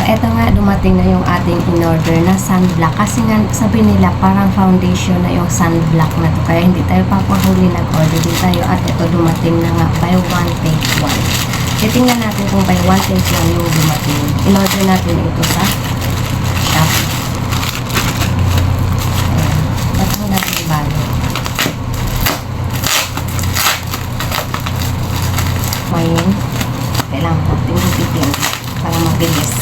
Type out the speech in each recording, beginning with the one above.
So, eto nga, dumating na yung ating in-order na sunblock. Kasi nga, sabi nila, parang foundation na yung sunblock na to. Kaya hindi tayo papahuli nag-order din tayo. At ito, dumating na nga, buy one, take one. Titingnan natin kung buy one, take one yung dumating. In-order natin ito sa shop. Ayan. Batang natin. Ngayon, kailangan natin gupitin para mabilis.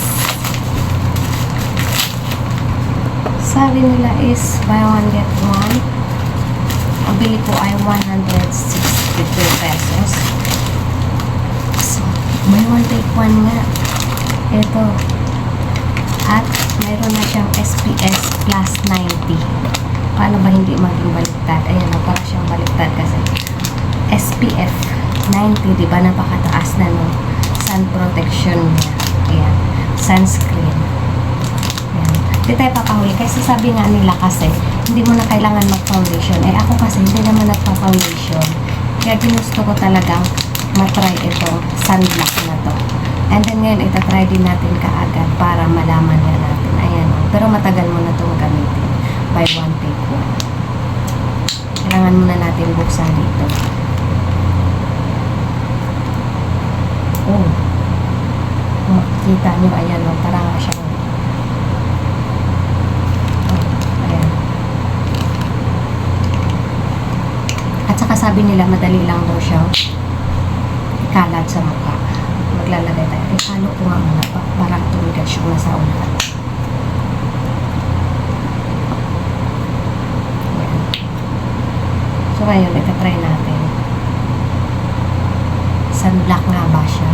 Sabi nila is buy one get one. Ang bili ko ay 162 pesos. So, buy one take one nga. Ito. At mayroon na siyang SPS plus 90. Paano ba hindi maging baliktad? Ayan, para siyang baliktad kasi SPF 90, di ba? Napakataas na no sun protection niya. Ayan. Sunscreen. Hindi tayo papahuli. Kasi sabi nga nila kasi, hindi mo na kailangan mag-foundation. Eh ako kasi, hindi naman nagpa-foundation. Kaya ginusto ko talagang matry itong sunblock na to. And then ngayon, itatry din natin kaagad para malaman nga natin. Ayan. oh. Pero matagal mo na itong gamitin. By one take one. Kailangan muna natin buksan dito. Oh. Kung makikita nyo, ayan parang siyang oh, ayan. At saka sabi nila, madali lang daw siyang ikalat sa mukha. Maglalagay tayo. Ihalo ko nga muna pa, parang tumigas yung nasa ulan. So ngayon, itatry natin. Sunblock nga ba siya?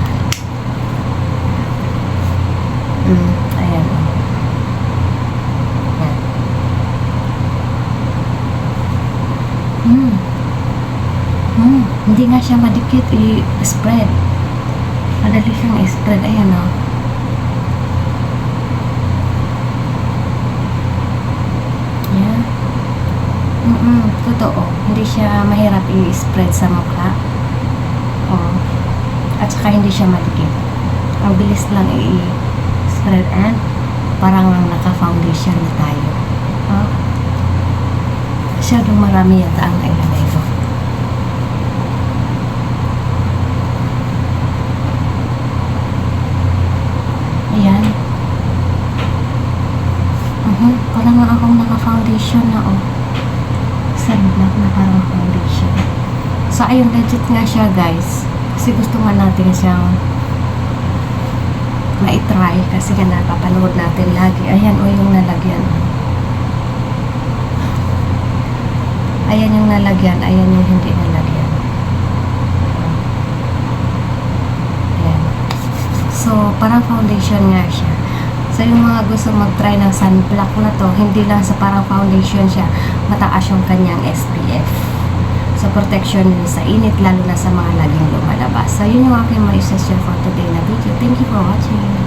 Mm. Ayan. Mm. Hindi nga siya madikit i-spread. Madali siyang i-spread. Ayan o. Ayan. Mm-mm, totoo. Hindi siya mahirap i-spread sa mukha. Oo. At saka hindi siya madikit. Ang bilis lang i-spread and parang naka-foundation na tayo. Oh. Masyadong marami yata ang nailagay ko. Ayan. Mhm, parang nga akong naka-foundation na oh. Sunblock na parang foundation. So, ayun, legit nga siya, guys. Kasi gusto nga natin siyang ma-try kasi nga napapanood natin lagi. Ayan, o yung nalagyan. Ayan yung nalagyan, ayan yung hindi nalagyan. Ayan. So, parang foundation nga siya. So, yung mga gusto mag-try ng sunblock na to, hindi lang sa parang foundation siya, mataas yung kanyang SPF. So, protection sa init, lalo na sa mga laging lumalabas. So, yun yung aking ma-share for today na video. Thank you for watching.